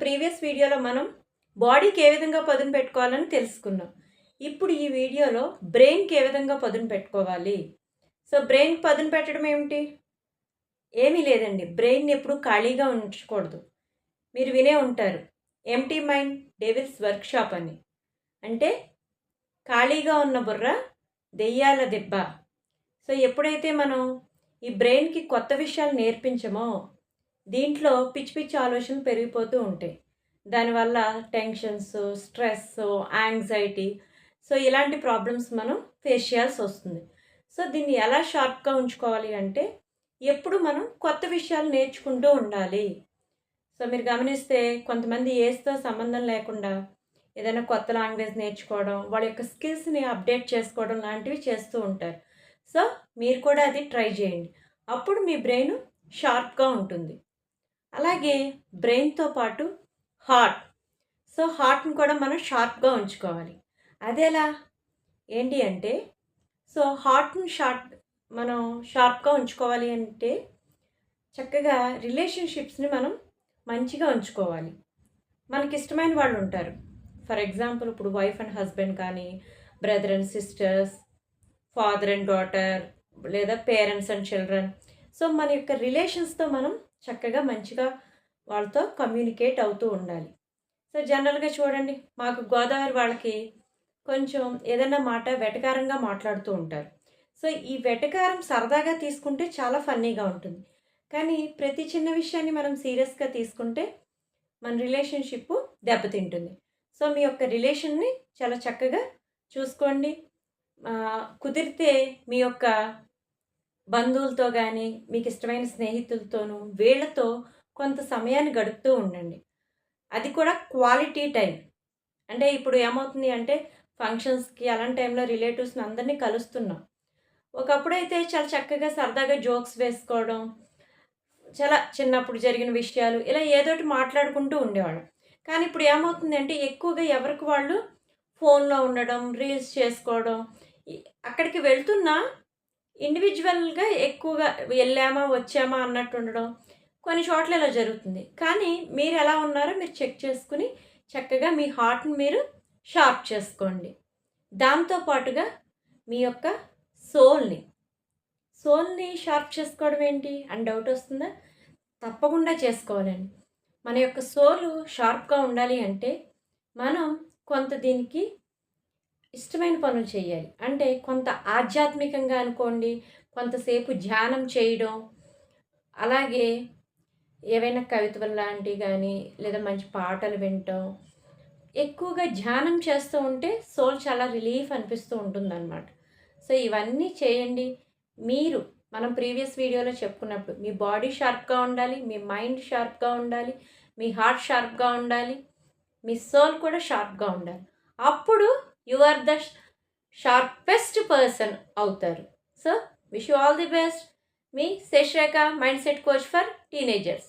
Previous వీడియోలో మనం బాడీకి ఏ విధంగా పదును పెట్టుకోవాలని తెలుసుకున్నాం. ఇప్పుడు ఈ వీడియోలో బ్రెయిన్కి ఏ విధంగా పదును పెట్టుకోవాలి? సో బ్రెయిన్ పదును పెట్టడం ఏమిటి? ఏమీ లేదండి. బ్రెయిన్ ఎప్పుడు ఖాళీగా ఉంచకూడదు. మీరు వినే ఉంటారు ఎంటీ మైండ్ డేవిల్స్ వర్క్షాప్ అని. అంటే ఖాళీగా ఉన్న బుర్ర దెయ్యాల దెబ్బ. సో ఎప్పుడైతే మనం ఈ బ్రెయిన్కి కొత్త విషయాలు నేర్పించమో దీంట్లో పిచ్చి పిచ్చి ఆలోచనలు పెరిగిపోతూ ఉంటాయి. దానివల్ల టెన్షన్స్ స్ట్రెస్ యాంగ్జైటీ సో ఇలాంటి ప్రాబ్లమ్స్ మనం ఫేస్ చేయాల్సి వస్తుంది. సో దీన్ని ఎలా షార్ప్గా ఉంచుకోవాలి అంటే ఎప్పుడు మనం కొత్త విషయాలు నేర్చుకుంటూ ఉండాలి. సో మీరు గమనిస్తే కొంతమంది ఏస్తో సంబంధం లేకుండా ఏదైనా కొత్త లాంగ్వేజ్ నేర్చుకోవడం వాళ్ళ యొక్క స్కిల్స్ని అప్డేట్ చేసుకోవడం లాంటివి చేస్తూ ఉంటారు. సో మీరు కూడా అది ట్రై చేయండి. అప్పుడు మీ బ్రెయిన్ షార్ప్గా ఉంటుంది. అలాగే బ్రెయిన్తో పాటు హార్ట్ సో హార్ట్ని కూడా మనం షార్ప్గా ఉంచుకోవాలి. అదేలా? ఏంటి అంటే సో హార్ట్ని షార్ప్ మనం షార్ప్గా ఉంచుకోవాలి అంటే చక్కగా రిలేషన్షిప్స్ని మనం మంచిగా ఉంచుకోవాలి. మనకి ఇష్టమైన వాళ్ళు ఉంటారు. ఫర్ ఎగ్జాంపుల్ ఇప్పుడు వైఫ్ అండ్ హస్బెండ్ కానీ brother and sisters father and daughter లేదా పేరెంట్స్ అండ్ చిల్డ్రన్ సో మన యొక్క రిలేషన్స్తో మనం చక్కగా మంచిగా వాళ్ళతో కమ్యూనికేట్ అవుతూ ఉండాలి. సో జనరల్గా చూడండి మాకు గోదావరి వాళ్ళకి కొంచెం ఏదైనా మాట వెటకారంగా మాట్లాడుతూ ఉంటారు. సో ఈ వెటకారం సరదాగా తీసుకుంటే చాలా ఫన్నీగా ఉంటుంది. కానీ ప్రతి చిన్న విషయాన్ని మనం సీరియస్గా తీసుకుంటే మన రిలేషన్షిప్ దెబ్బతింటుంది. సో మీ యొక్క రిలేషన్ని చాలా చక్కగా చూసుకోండి. కుదిరితే మీ యొక్క బంధువులతో కానీ మీకు ఇష్టమైన స్నేహితులతోనూ వీళ్ళతో కొంత సమయాన్ని గడుపుతూ ఉండండి. అది కూడా క్వాలిటీ టైం. అంటే ఇప్పుడు ఏమవుతుంది అంటే ఫంక్షన్స్కి అలాంటి టైంలో రిలేటివ్స్ని అందరినీ కలుస్తున్నాం. ఒకప్పుడైతే చాలా చక్కగా సరదాగా జోక్స్ వేసుకోవడం చాలా చిన్నప్పుడు జరిగిన విషయాలు ఇలా ఏదోటి మాట్లాడుకుంటూ ఉండేవాళ్ళం. కానీ ఇప్పుడు ఏమవుతుంది అంటే ఎక్కువగా ఎవరికి వాళ్ళు ఫోన్లో ఉండడం రీల్స్ చేసుకోవడం అక్కడికి వెళ్తున్నా ఇండివిజువల్గా ఎక్కువగా వెళ్ళామా వచ్చామా అన్నట్టు ఉండడం కొన్ని చోట్ల ఇలా జరుగుతుంది. కానీ మీరు ఎలా ఉన్నారో మీరు చెక్ చేసుకుని చక్కగా మీ హార్ట్ని మీరు షార్ప్ చేసుకోండి. దాంతో పాటుగా మీ యొక్క సోల్ని సోల్ని షార్ప్ చేసుకోవడం ఏంటి? అని డౌట్ వస్తుందా? తప్పకుండా చేసుకోవాలండి. మన యొక్క సోలు షార్ప్గా ఉండాలి అంటే మనం కొంత దీనికి ఇష్టమైన పనులు చేయాలి అంటే కొంత ఆధ్యాత్మికంగా అనుకోండి కొంతసేపు ధ్యానం చేయడం అలాగే ఏవైనా కవితలు లాంటివి కానీ లేదా మంచి పాటలు వినటం ఎక్కువగా ధ్యానం చేస్తూ ఉంటే సోల్ చాలా రిలీఫ్ అనిపిస్తూ ఉంటుందన్నమాట. సో ఇవన్నీ చేయండి. మీరు మనం ప్రీవియస్ వీడియోలో చెప్పుకున్నప్పుడు మీ బాడీ షార్ప్గా ఉండాలి మీ మైండ్ షార్ప్గా ఉండాలి మీ హార్ట్ షార్ప్గా ఉండాలి మీ సోల్ కూడా షార్ప్గా ఉండాలి. అప్పుడు you are the sharpest person అవుతారు. So wish you all the best me Sesharekha mindset coach for teenagers